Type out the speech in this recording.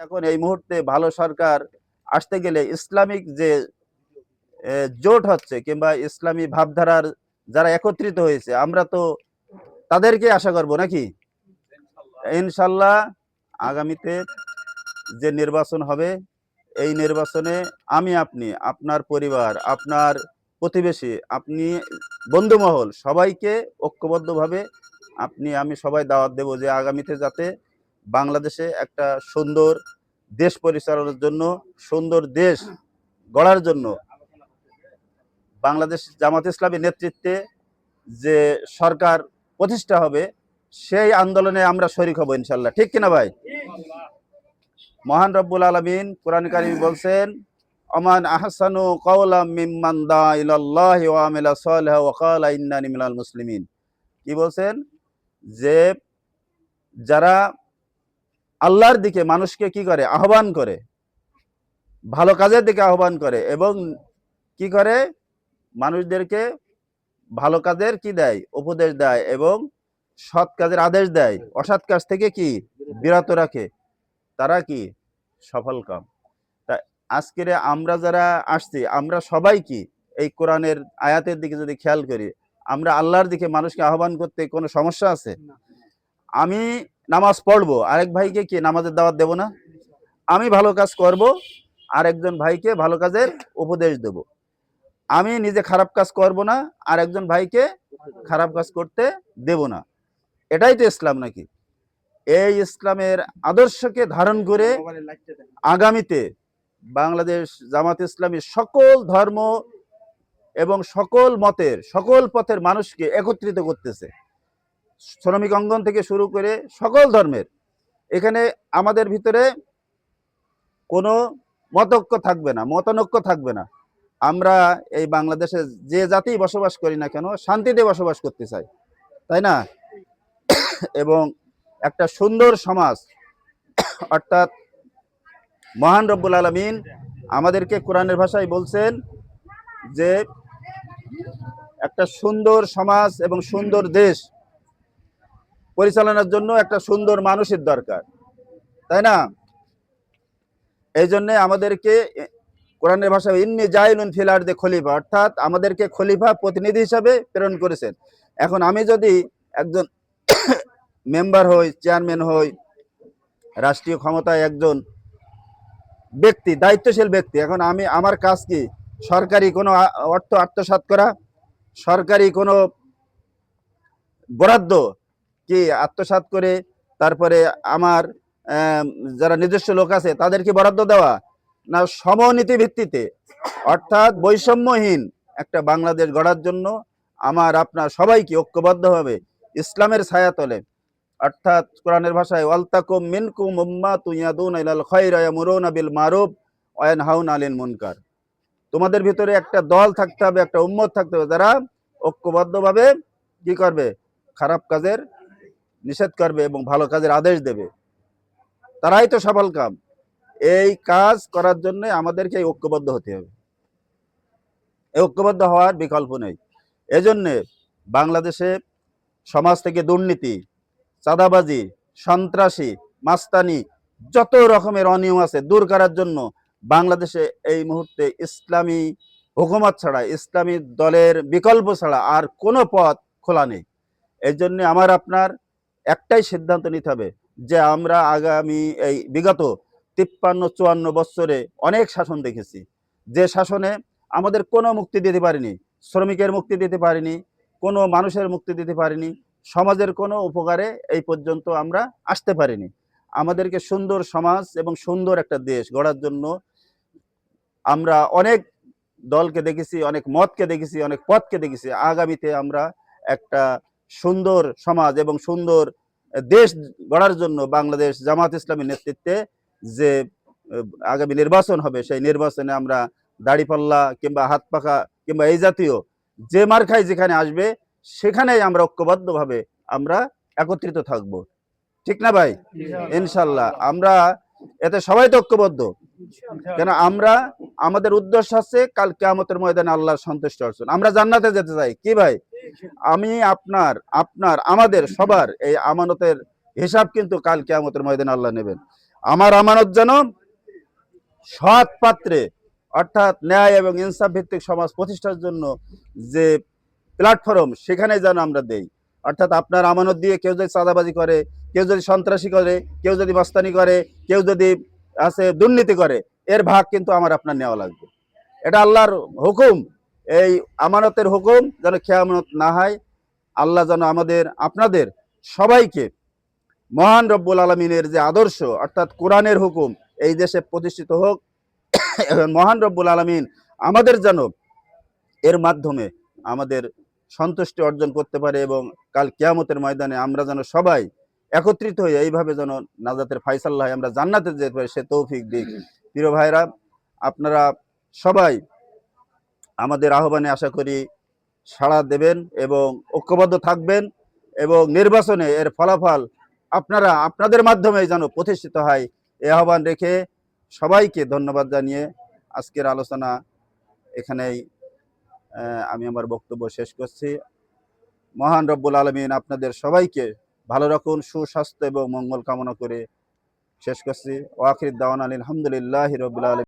এখন এই মুহূর্তে ভালো সরকার আসতে গেলে ইসলামিক যে জোট হচ্ছে কিংবা ইসলামী ভাবধারার যারা একত্রিত হয়েছে, আমরা তো তাদেরকে আশা করব নাকি? ইনশাল্লাহ আগামীতে যে নির্বাচন হবে, এই নির্বাচনে আমি, আপনি, আপনার পরিবার, আপনার প্রতিবেশী, আপনি বন্ধুমহল সবাইকে ঐক্যবদ্ধভাবে আপনি, আমি সবাই দাওয়াত দেব যে আগামীতে যাতে বাংলাদেশে একটা সুন্দর দেশ পরিচালনার জন্য, সুন্দর দেশ গড়ার জন্য বাংলাদেশ জামাত ইসলামী নেতৃত্বে যে সরকার প্রতিষ্ঠা হবে, সেই আন্দোলনে আমরা শরিক হব ইনশাল্লাহ। ঠিক কিনা ভাই? মহান রব্বুল আলমিন কোরআন কারিম বলছেন, অমান আহসানু কওলাম মিম্মান দা ইলাল্লাহি ওয়া আমিলা সালিহা ওয়া ক্বালা ইন্নানি মিনাল মুসলিমিন। কি বলছেন? যে যারা আল্লাহর দিকে মানুষকে কি করে? আহ্বান করে। ভালো কাজের দিকে আহ্বান করে এবং কি করে? মানুষদেরকে ভালো কাজের কি দেয়? উপদেশ দেয় এবং সৎ কাজের আদেশ দেয়। অসৎ কাজ থেকে কি? বিরত রাখে। তারা কি? সফল কাম। তা আজকের আমরা যারা আসছি আমরা সবাই কি এই কোরআনের আয়াতের দিকে যদি খেয়াল করি আমরা আল্লাহর দিকে মানুষকে আহ্বান করতে কোনো সমস্যা আছে? আমি নামাজ পড়ব। আরেক ভাইকে কি নামাজের দাওয়াত দেব না? আমি ভালো কাজ করব, আরেকজন ভাইকে ভালো কাজের উপদেশ দেব। আমি নিজে খারাপ কাজ করব না আর একজন ভাইকে খারাপ কাজ করতে দেব না। এটাই তো ইসলাম নাকি? এই ইসলামের আদর্শকে ধারণ করে আগামীতে বাংলাদেশ জামাত ইসলামী সকল ধর্ম এবং সকল মতের, সকল পথের মানুষকে একত্রিত করতেছে। শ্রমিক অঙ্গন থেকে শুরু করে সকল ধর্মের, এখানে আমাদের ভিতরে কোনো মতৈক্য থাকবে না, মতানৈক্য থাকবে না। আমরা এই বাংলাদেশে যে জাতি বসবাস করি না কেন, শান্তিতে বসবাস করতে চাই, তাই না? এবং একটা সুন্দর সমাজ, অর্থাৎ মহান রব্বুল আলমিন আমাদেরকে কোরআনের ভাষায় বলছেন যে একটা সুন্দর সমাজ এবং সুন্দর দেশ পরিচালনার জন্য একটা সুন্দর মানুষের দরকার, তাই না? এই জন্যে আমাদেরকে কোরআনের ভাষায় ইন্নি জাইলুন ফিলার দে খলিফা, অর্থাৎ আমাদেরকে খলিফা প্রতিনিধি হিসাবে প্রেরণ করেছেন। এখন আমি যদি একজন মেম্বার হই, চেয়ারম্যান হই, রাষ্ট্রীয় ক্ষমতায় একজন ব্যক্তি, দায়িত্বশীল ব্যক্তি, এখন আমি, আমার কাজ কি সরকারি কোনো অর্থ আত্মসাৎ করা, সরকারি কোনো বরাদ্দ কি আত্মসাৎ করে, তারপরে আমার যারা নিজস্ব লোক আছে, তাদেরকে বরাদ্দ দেওয়া? না, সমনীতি ভিত্তিতে। অর্থাৎ বৈষম্যহীন একটা বাংলাদেশ গড়ার জন্য আমার আপনার সবাইকে ঐক্যবদ্ধভাবে ইসলামের ছায়া তলে অর্থাৎ কোরআনের ভাষায়, ওয়ালতাকুম মিনকুম উম্মাতুন ইয়াদুনা ইলাল খায়রি ইয়ামুরুনা বিল মারুফ ওয়া ইয়ানহাউনা আনিল মুনকার। তোমাদের ভিতরে একটা দল থাকতে হবে, একটা উম্মত থাকতে হবে, যারা ঐক্যবদ্ধভাবে কি করবে? খারাপ কাজের নিষেধ করবে এবং ভালো কাজের আদেশ দেবে। তারাই তো সফল কাম। এই কাজ করার জন্য আমাদেরকে ঐক্যবদ্ধ হতে হবে। ঐক্যবদ্ধ হওয়ার বিকল্প নেই। এজন্যে বাংলাদেশে সমাজ থেকে দুর্নীতি, চাঁদাবাজি, সন্ত্রাসী, মাস্তানি যত রকমের অনিয়ম আছে দূর করার জন্য বাংলাদেশে এই মুহূর্তে ইসলামী হুকুমত ছাড়া, ইসলামী দলের বিকল্প ছাড়া আর কোনো পথ খোলা নেই। এই জন্য আমার, আপনার একটাই সিদ্ধান্ত নিতে হবে যে আমরা আগামী এই বিগত তিপ্পান্ন, চুয়ান্ন বৎসরে অনেক শাসন দেখেছি। যে শাসনে আমাদের কোনো মুক্তি দিতে পারিনি, শ্রমিকের মুক্তি দিতে পারিনি, কোনো মানুষের মুক্তি দিতে পারিনি, সমাজের কোনো উপকারে এই পর্যন্ত আমরা আসতে পারিনি। আমাদেরকে সুন্দর সমাজ এবং সুন্দর একটা দেশ গড়ার জন্য আমরা অনেক দলকে দেখেছি, অনেক মতকে দেখেছি, অনেক পথকে দেখেছি। আগামীতে আমরা একটা সুন্দর সমাজ এবং সুন্দর দেশ গড়ার জন্য বাংলাদেশ জামাত ইসলামীর নেতৃত্বে যে আগামী নির্বাচন হবে, সেই নির্বাচনে আমরা দাড়িপাল্লা কিংবা হাত পাখা কিংবা এই জাতীয় যে মার্কাই যেখানে আসবে, সেখানেই আমরা ঐক্যবদ্ধভাবে আমরা একত্রিত থাকব। ঠিক না ভাই? ইনশাল্লাহ আমরা, এতে সবাই তো ঐক্যবদ্ধ। কেন আমরা, আমাদের উদ্দেশ্য আছে কাল কেয়ামতের ময়দানে আল্লাহর সন্তুষ্ট অর্জন। আমরা জান্নাতে যেতে চাই। কি ভাই? আমি আপনার আপনার, আমাদের সবার এই আমানতের হিসাব কিন্তু কাল কেয়ামতের ময়দানে আল্লাহ নেবেন। আমার আমানত যেন সৎ পাত্রে, অর্থাৎ ন্যায় এবং ইনসাফ ভিত্তিক সমাজ প্রতিষ্ঠার জন্য যে প্ল্যাটফর্ম সেখানে যেন আমরা দেই। অর্থাৎ আপনার আমানত দিয়ে কেউ যদি চাঁদাবাজি করে, কেউ যদি সন্ত্রাসী করে, কেউ যদি মাস্তানি করে, কেউ যদি আছে দুর্নীতি করে, এর ভাগ কিন্তু আমার আপনার নেওয়া লাগবে। এটা আল্লাহর হুকুম। এই আমানতের হুকুম যেন খেয়ামত না হয়। আল্লাহ যেন আমাদের, আপনাদের সবাইকে মহান রব্বুল আলমিনের যে আদর্শ, অর্থাৎ কোরআনের হুকুম এই দেশে প্রতিষ্ঠিত হোক মহান রব্বুল আলমিন আমাদের যেন এর মাধ্যমে আমাদের সন্তুষ্টি অর্জন করতে পারে এবং কাল কেয়ামতের ময়দানে আমরা যেন সবাই একত্রিত হয়ে এইভাবে যেন নাজাতের ফাইসাল্লাহ আমরা জান্নাতে যেতে পারি, সে তৌফিক দিক। প্রিয় ভাইরা, আপনারা সবাই আমাদের আহ্বানে আশা করি সাড়া দেবেন এবং ঐক্যবদ্ধ থাকবেন এবং নির্বাচনে এর ফলাফল আপনারা আপনাদের মাধ্যমে যেন প্রতিষ্ঠিত হয়, এ আহ্বান রেখে সবাইকে ধন্যবাদ জানিয়ে আজকের আলোচনা এখানেই আমি আমার বক্তব্য শেষ করছি। মহান রব্বুল আলমিন আপনাদের সবাইকে ভালো রাখুন, সুস্বাস্থ্য এবং মঙ্গল কামনা করে শেষ করছি। ওয়াখির দাওয়ান আলী আলহামদুলিল্লাহ রবিল আলম